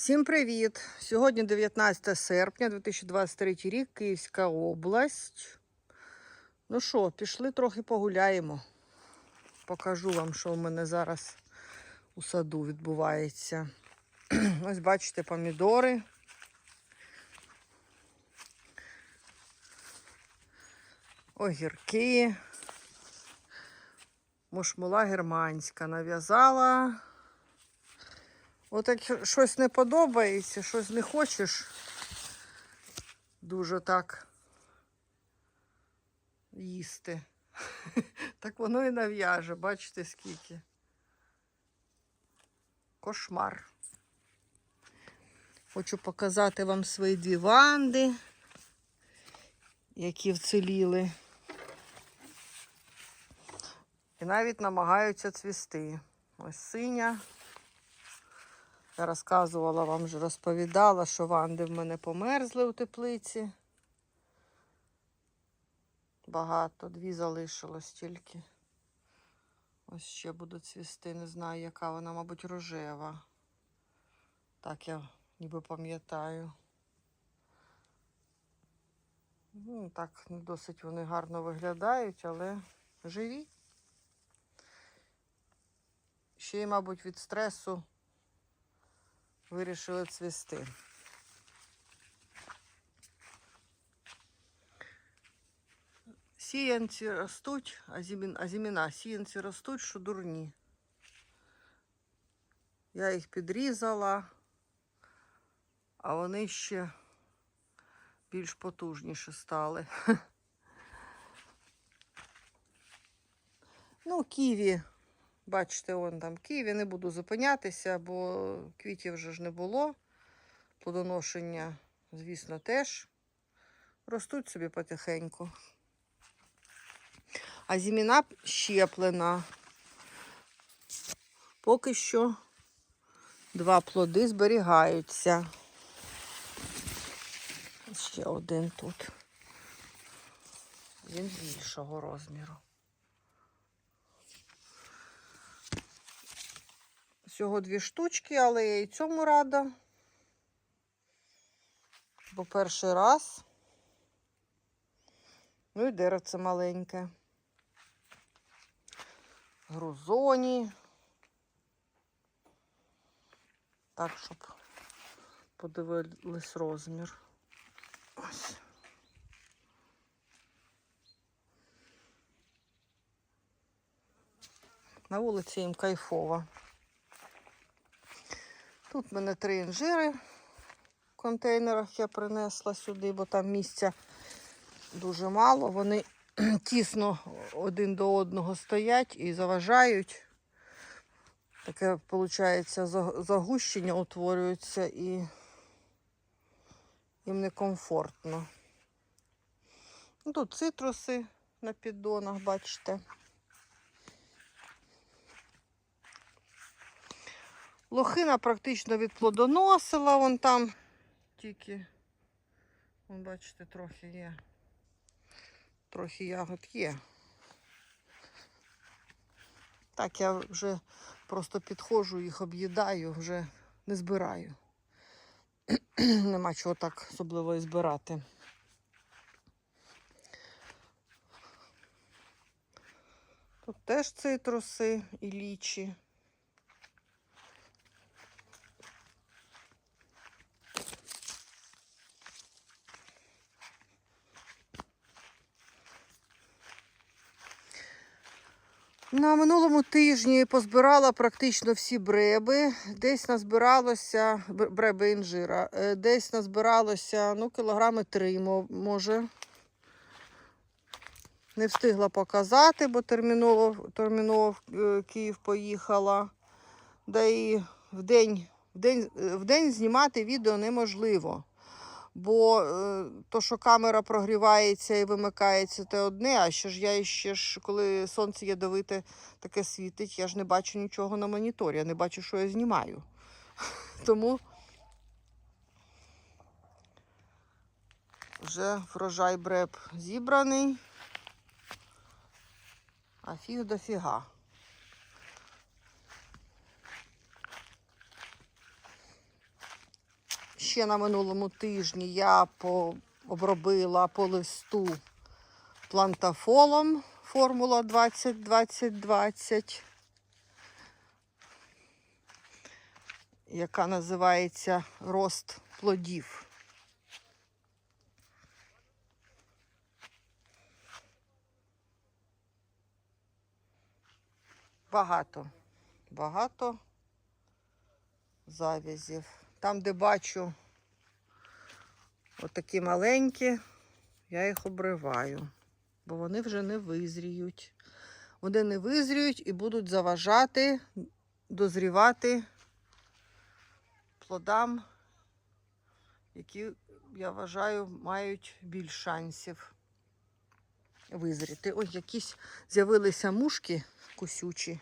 Всім привіт! Сьогодні 19 серпня 2023 рік, Київська область. Ну що, пішли трохи погуляємо. Покажу вам, що в мене зараз у саду відбувається. Ось бачите помідори. Огірки. Мушмула германська нав'язала. От як щось не подобається, щось не хочеш дуже так їсти. Так воно і нав'яже, бачите скільки. Кошмар. Хочу показати вам свої дві ванди, які вціліли. І навіть намагаються цвісти. Ось синя. Я розказувала вам вже розповідала, що ванди в мене померзли у теплиці. Багато, дві залишилось тільки. Ось ще будуть цвісти, не знаю, яка вона, мабуть, рожева. Так я ніби пам'ятаю. Ну, так, не досить вони гарно виглядають, але живі. Ще й, мабуть, від стресу вирішили цвісти. Сіянці ростуть, а зімін- а зіміна сіянці ростуть, що дурні. Я їх підрізала, а вони ще більш потужніші стали. Ну, ківі Бачите, вон там ківі, не буду зупинятися, бо квітів вже ж не було. Плодоношення, звісно, теж ростуть собі потихеньку. А зіміна щеплена. Поки що два плоди зберігаються. Ще один тут. Він більшого розміру. Всього дві штучки, але я і цьому рада. Бо перший раз. Ну і деревце маленьке. Грузоні. Так, щоб подивились розмір. Ось. На вулиці їм кайфово. Тут в мене три інжири в контейнерах я принесла сюди, бо там місця дуже мало. Вони тісно один до одного стоять і заважають. Таке, виходить, загущення утворюється і їм некомфортно. Тут цитруси на піддонах, бачите. Лохина практично відплодоносила, вон там тільки, вон, бачите, трохи є. Трохи ягод є. Так, я вже просто підходжу, їх об'їдаю, вже не збираю. Нема чого так особливо і збирати. Тут теж цитруси і лічі. На минулому тижні позбирала практично всі бреби. Десь назбиралося бреби інжира. е, Десь назбиралося ну, кілограми три, може. Не встигла показати, бо терміново, терміново в е, Київ поїхала. Да і в день, в, день, е, в день знімати відео неможливо. Бо е, то, що камера прогрівається і вимикається, це одне, а ще ж я ще ж, коли сонце ядовите таке світить, я ж не бачу нічого на моніторі, я не бачу, що я знімаю. Тому вже врожай бреб зібраний, а фіг до фіга. Ще на минулому тижні я обробила по листу плантафолом формула 20-20-20, яка називається рост плодів. Багато, багато завязів. Там, де бачу отакі маленькі, я їх обриваю, бо вони вже не визріють. Вони не визріють і будуть заважати дозрівати плодам, які, я вважаю, мають більш шансів визріти. Ось якісь з'явилися мушки кусючі.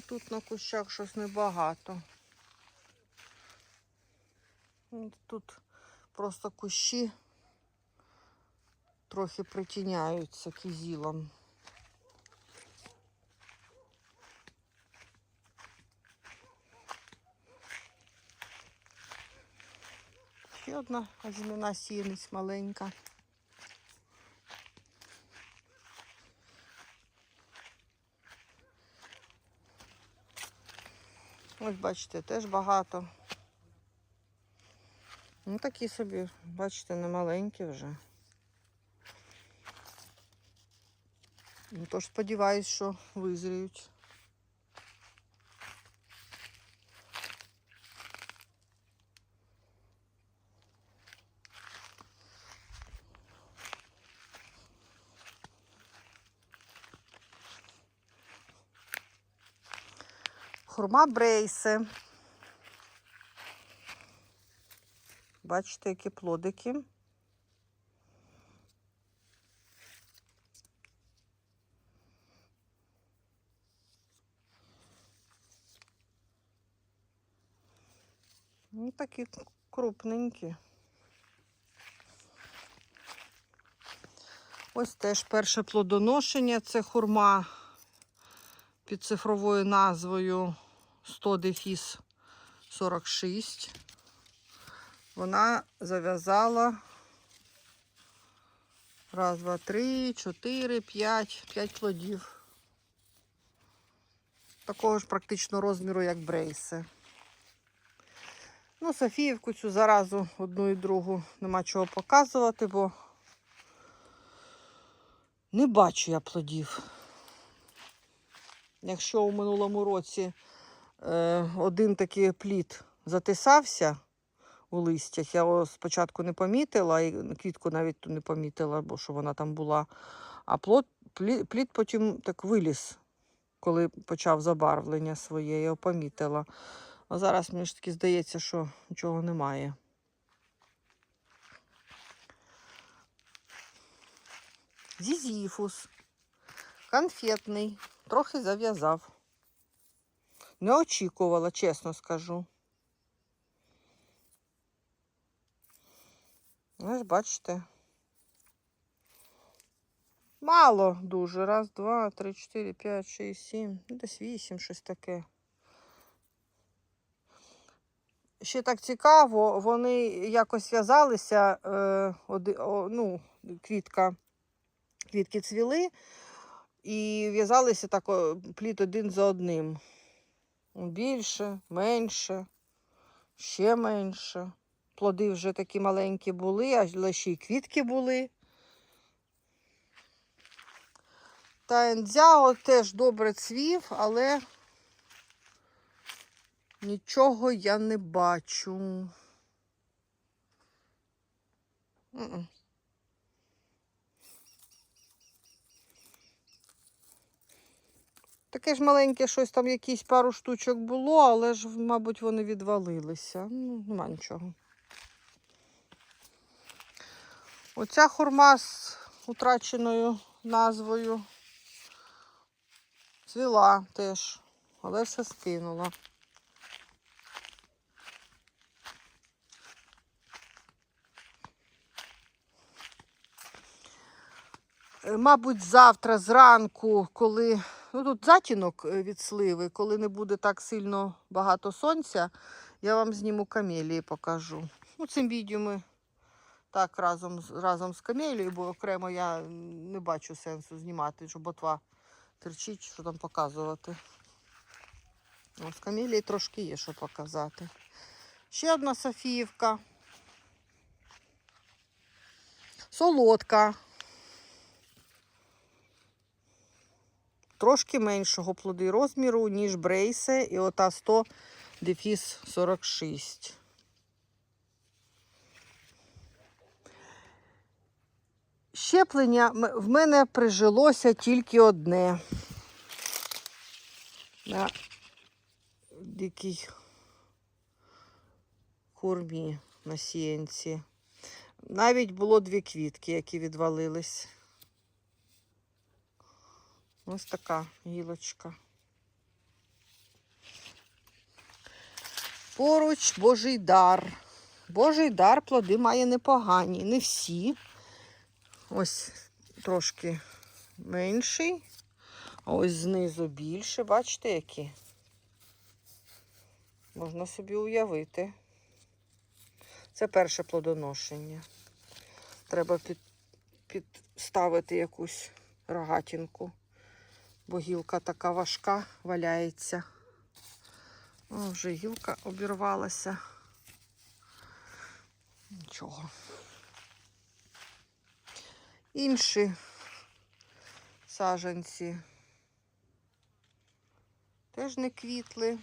Тут на кущах щось небагато. Ну, Тут просто кущі трохи притіняються кізілом. Ще одна зелена сіяність маленька. Ось бачите, теж багато. Ну такі собі, бачите, не маленькі вже. Ну, тож сподіваюсь, що визріють. Хурма брейси. Бачите, які плодики. Ну, такі крупненькі. Ось теж перше плодоношення. Це хурма під цифровою назвою 100 дефіс 46. Вона зав'язала раз, два, три, чотири, п'ять, п'ять плодів. Такого ж практично розміру, як брейси. Ну, Софіївку цю заразу одну і другу нема чого показувати, бо не бачу я плодів. Якщо у минулому році один такий плід затисався у листях, я його спочатку не помітила, і квітку навіть ту не помітила, бо що вона там була. А плод, плід, плід потім так виліз, коли почав забарвлення своє, я його помітила. А зараз мені ж таки здається, що нічого немає. Зізіфус. Конфетний. Трохи зав'язав. Не очікувала, чесно скажу. Ось бачите. Мало дуже. Раз, два, три, чотири, п'ять, шість, сім. Ну, Десь вісім, щось таке. Ще так цікаво, вони якось в'язалися, е, ну, квітка, квітки цвіли і в'язалися так о, плід один за одним. Більше, менше, ще менше. Плоди вже такі маленькі були, але ще й квітки були. Та ендзяо теж добре цвів, але нічого я не бачу. Таке ж маленьке щось там якісь пару штучок було, але ж, мабуть, вони відвалилися. Ну, нема нічого. Оця хурма з утраченою назвою цвіла теж, але все скинула. Е, Мабуть, завтра зранку, коли ну тут затінок е, від сливи, коли не буде так сильно багато сонця, я вам зніму камелії покажу. Ну, цим відео ми так разом, разом з камелією, бо окремо я не бачу сенсу знімати, що ботва терчить, що там показувати. Ну, з камелії трошки є що показати. Ще одна Софіївка. Солодка. Трошки меншого плоди розміру, ніж брейсе, і ота 100 дефіс 46. Щеплення в мене прижилося тільки одне. На дикій хурмі на сіянці. Навіть було дві квітки, які відвалились. Ось така гілочка. Поруч Божий дар. Божий дар плоди має непогані. Не всі. Ось трошки менший. А ось знизу більше. Бачите, які? Можна собі уявити. Це перше плодоношення. Треба під, підставити якусь рогатинку, бо гілка така важка валяється. О, вже гілка обірвалася. Нічого. Інші саженці теж не квітли.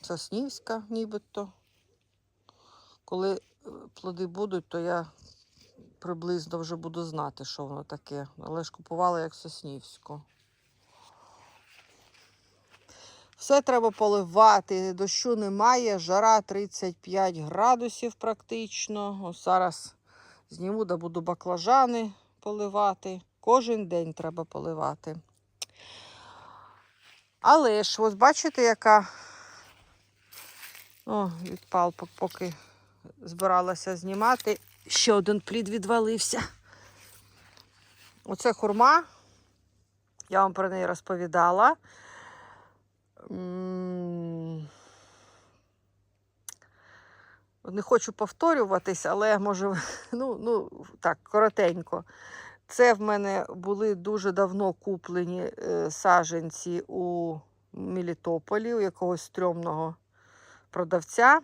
Соснівська нібито. Коли плоди будуть, то я приблизно вже буду знати, що воно таке. Але ж купувала як соснівську. Все треба поливати, дощу немає, жара 35 градусів практично. Ось зараз зніму, да буду баклажани поливати. Кожен день треба поливати. Але ж, ось бачите, яка о, відпал, поки збиралася знімати. Ще один плід відвалився. Оце хурма. Я вам про неї розповідала. Не хочу повторюватись, але може, ну, ну так, коротенько. Це в мене були дуже давно куплені е, саджанці у Мелітополі, у якогось стрьомного продавця.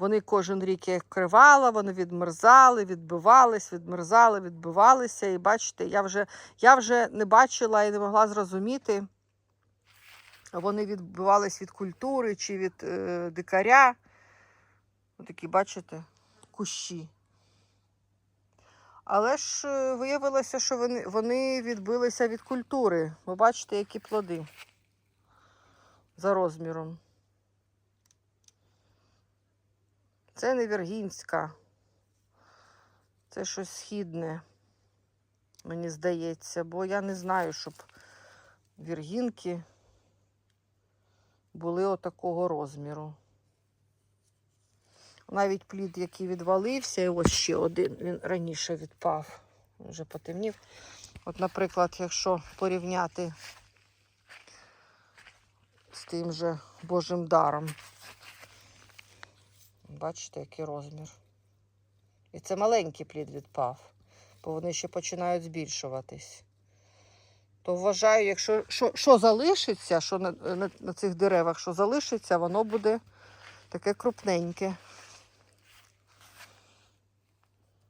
Вони кожен рік я кривала, вони відмерзали, відбивались, відмерзали, відбивалися. І бачите, я вже, я вже не бачила і не могла зрозуміти, вони відбивались від культури чи від е, дикаря. Такі, бачите, кущі. Але ж е, виявилося, що вони, вони відбилися від культури. Ви бачите, які плоди за розміром. Це не віргінська. Це щось східне, мені здається, бо я не знаю, щоб віргінки були отакого розміру. Навіть плід, який відвалився, і ось ще один, він раніше відпав, вже потемнів. От, наприклад, якщо порівняти з тим же Божим даром, бачите, який розмір. І це маленький плід відпав, бо вони ще починають збільшуватись. То вважаю, якщо що, що залишиться, що на, на, на цих деревах, що залишиться, воно буде таке крупненьке.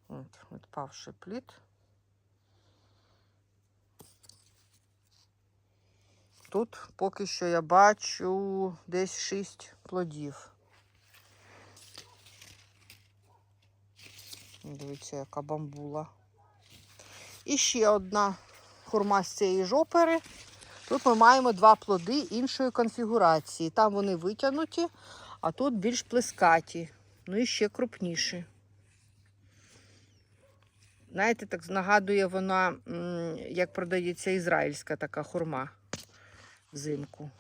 От, відпавший плід. Тут поки що я бачу десь 6 плодів. Дивіться, яка бамбула. І ще одна хурма з цієї жопери. Тут ми маємо два плоди іншої конфігурації. Там вони витягнуті, а тут більш плескаті. Ну і ще крупніші. Знаєте, так нагадує вона, як продається ізраїльська така хурма взимку.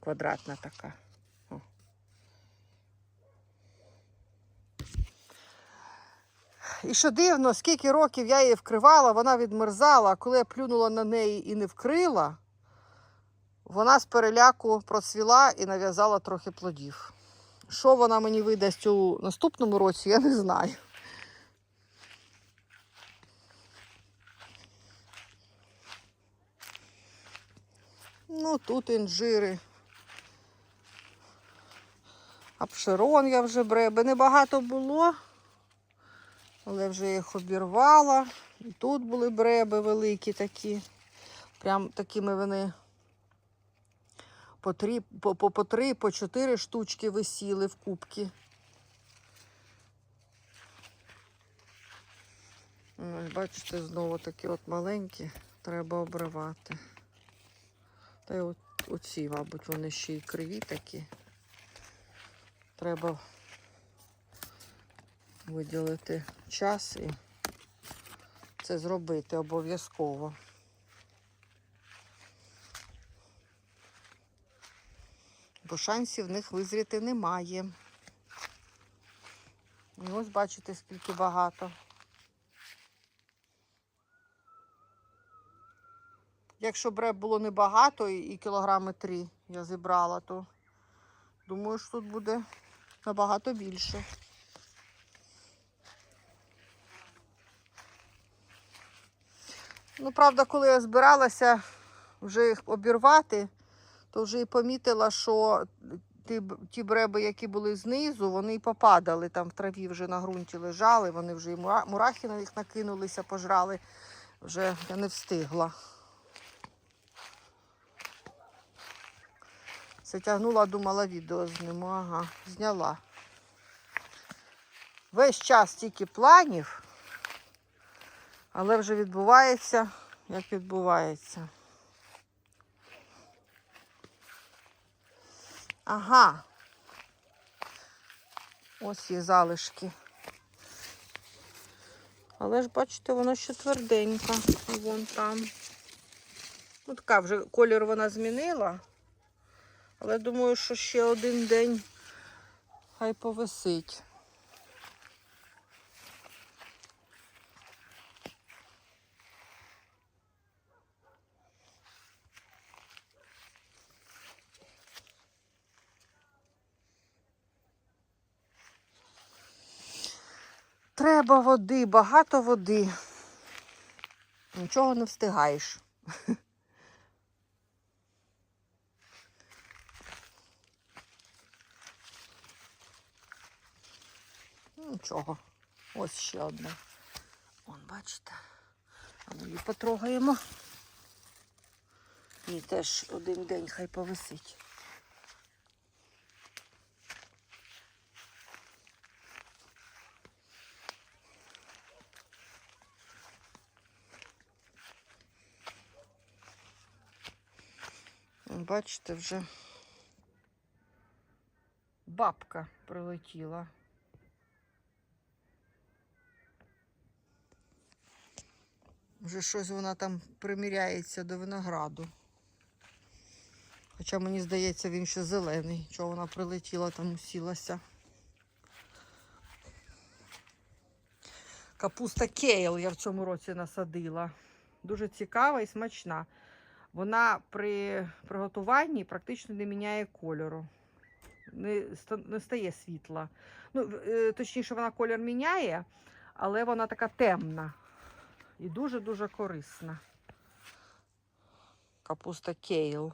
Квадратна така. О. І що дивно, скільки років я її вкривала, вона відмерзала, а коли я плюнула на неї і не вкрила, вона з переляку процвіла і нав'язала трохи плодів. Що вона мені видасть у наступному році, я не знаю. Ну, тут інжири. Апшерон я вже бреби. Небагато було, але вже їх обірвала. І тут були бреби великі такі. Прям такими вони по три, по, по, по три, по чотири штучки висіли в кубки. Ось, бачите, знову такі от маленькі, треба обривати. Та й от, оці, мабуть, вони ще й криві такі. Треба виділити час і це зробити обов'язково. Бо шансів в них визріти немає. І ось бачите, скільки багато. Якщо бреб було небагато і кілограми три я зібрала, то думаю, що тут буде набагато більше. Ну, правда, коли я збиралася вже їх обірвати, то вже і помітила, що ті, ті бреби, які були знизу, вони і попадали там в траві, вже на ґрунті лежали, вони вже і мурахи на них накинулися, пожрали. Вже я не встигла. Затягнула, думала, відео зніму. Ага, зняла. Весь час тільки планів, але вже відбувається, як відбувається. Ага. Ось є залишки. Але ж, бачите, воно ще тверденька. Вон там. Ну, така вже колір вона змінила. Але думаю, що ще один день хай повисить. Треба води, багато води. Нічого не встигаєш. Ну, Нічого. Ось ще одна. Вон, бачите. А ми її потрогаємо. І теж один день хай повисить. Бачите, вже бабка прилетіла. Вже щось вона там приміряється до винограду. Хоча мені здається, він ще зелений. Чого вона прилетіла, там усілася. Капуста кейл я в цьому році насадила. Дуже цікава і смачна. Вона при приготуванні практично не міняє кольору. Не, не стає світла. Ну, е, точніше, вона колір міняє, але вона така темна і дуже-дуже корисна. Капуста кейл.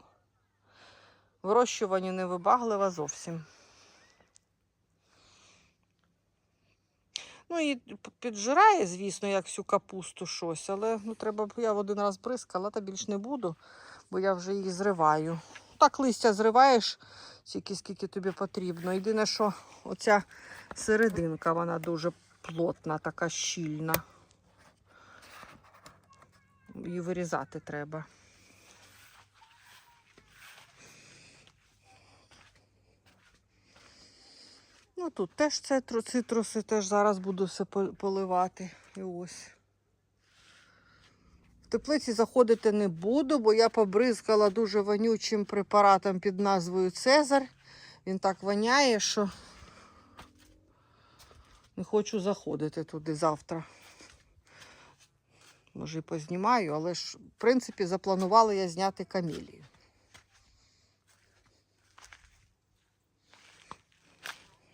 Вирощування невибаглива зовсім. Ну і піджирає, звісно, як всю капусту щось, але ну, треба я в один раз бризкала, та більш не буду, бо я вже її зриваю. Так листя зриваєш, стільки скільки тобі потрібно. Єдине, що оця серединка, вона дуже плотна, така щільна. Її вирізати треба. Ну тут теж цитру, цитруси, теж зараз буду все поливати. І ось. В теплиці заходити не буду, бо я побризкала дуже вонючим препаратом під назвою Цезар. Він так воняє, що Не хочу заходити туди завтра. Може, і познімаю, але ж, в принципі, запланувала я зняти камелію.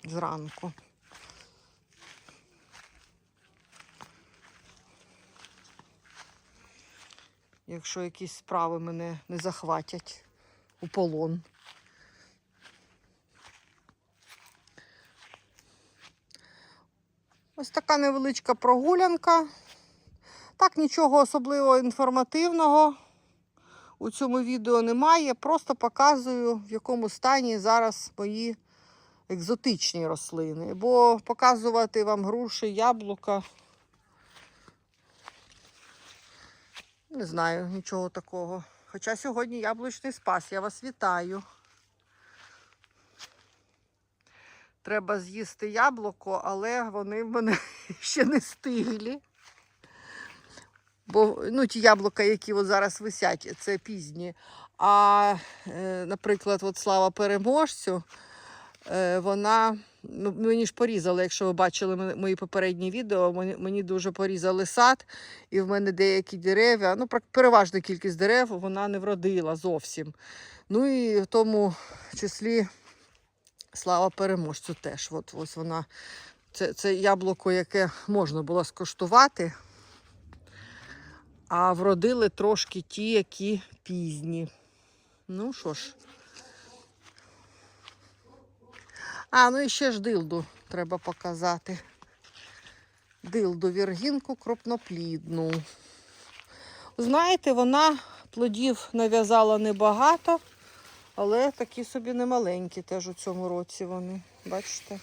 Зранку. Якщо якісь справи мене не захватять у полон. Ось така невеличка прогулянка. Так, нічого особливо інформативного у цьому відео немає. Просто показую, в якому стані зараз мої екзотичні рослини. Бо показувати вам груші, яблука. Не знаю нічого такого. Хоча сьогодні яблучний спас. Я вас вітаю. Треба з'їсти яблуко, але вони в мене ще не стиглі. Бо ну, ті яблука, які от зараз висять, це пізні. А, е, наприклад, от слава переможцю, вона ну, мені ж порізали, якщо ви бачили мої попередні відео, мені, дуже порізали сад, і в мене деякі дерев'я, ну, переважна кількість дерев вона не вродила зовсім. Ну і в тому числі слава переможцю теж. От ось вона. Це, це яблуко, яке можна було скуштувати. А вродили трошки ті, які пізні. Ну що ж. А, ну і ще ж дилду треба показати. Дилду віргінку кропноплідну. Знаєте, вона плодів нав'язала небагато, але такі собі немаленькі теж у цьому році вони. Бачите?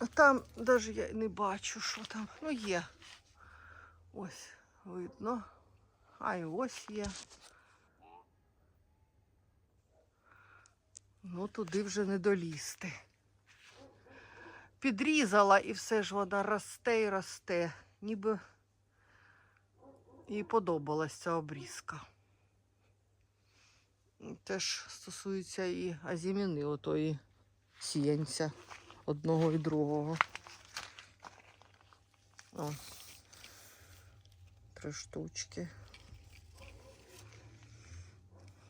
А там навіть я не бачу, що там. Ну, є. Ось видно. А і ось є. Ну, туди вже не долізти. Підрізала і все ж вода росте і росте. Ніби їй подобалась ця обрізка. Теж стосується і азіміни, отої сіянця одного і другого. О, три штучки.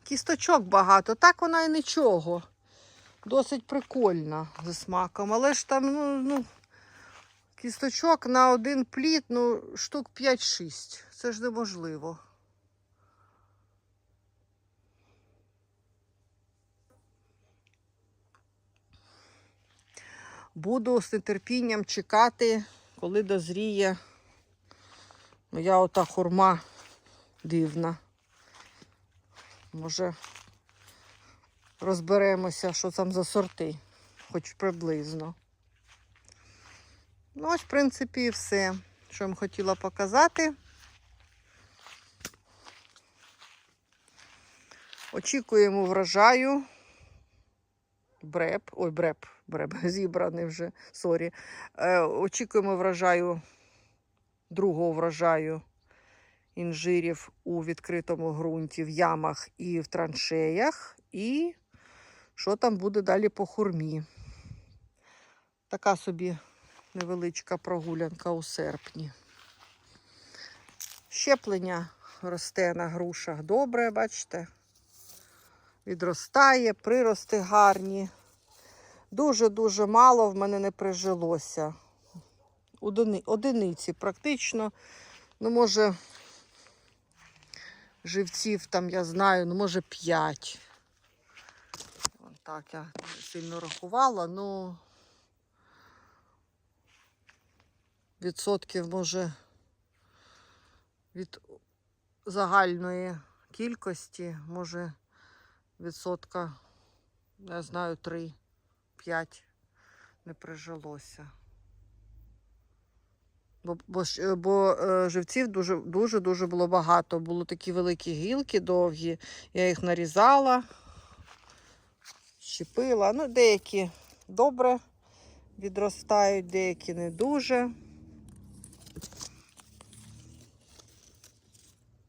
Кісточок багато, так вона і нічого. Досить прикольна за смаком, але ж там, ну, ну, кісточок на один плід, ну, штук 5-6. Це ж неможливо. Буду з нетерпінням чекати, коли дозріє моя ота хурма дивна. Може, розберемося, що там за сорти, хоч приблизно. Ну, ось, в принципі, і все, що я вам хотіла показати. Очікуємо врожаю. Бреп, ой, бреп, бреп, зібраний вже, сорі. Е, очікуємо врожаю, другого врожаю інжирів у відкритому ґрунті, в ямах і в траншеях. І що там буде далі по хурмі. Така собі невеличка прогулянка у серпні. Щеплення росте на грушах добре, бачите? Відростає, прирости гарні. Дуже-дуже мало в мене не прижилося. Одиниці практично. Ну, може, живців там я знаю, ну, може, 5. Так, я сильно рахувала, ну відсотків, може, від загальної кількості, може, відсотка, я знаю, 3-5 не прижилося. Бо, бо, бо е, живців дуже, дуже дуже було багато. Були такі великі гілки довгі. Я їх нарізала, щепила. Ну, деякі добре відростають, деякі не дуже.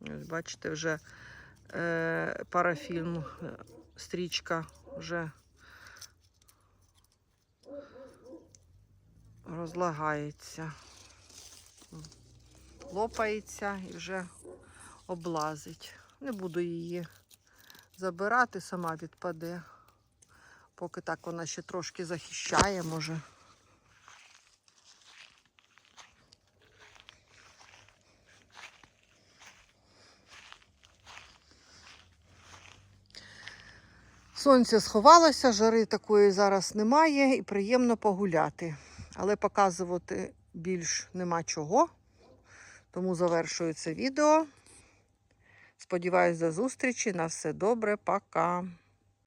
Ось бачите, вже е, парафільм, е, стрічка вже розлагається, лопається і вже облазить. Не буду її забирати, сама відпаде. Поки так вона ще трошки захищає, може. Сонце сховалося, жари такої зараз немає і приємно погуляти. Але показувати більш нема чого. Тому завершую це відео. Сподіваюсь, до зустрічі. На все добре. Пока.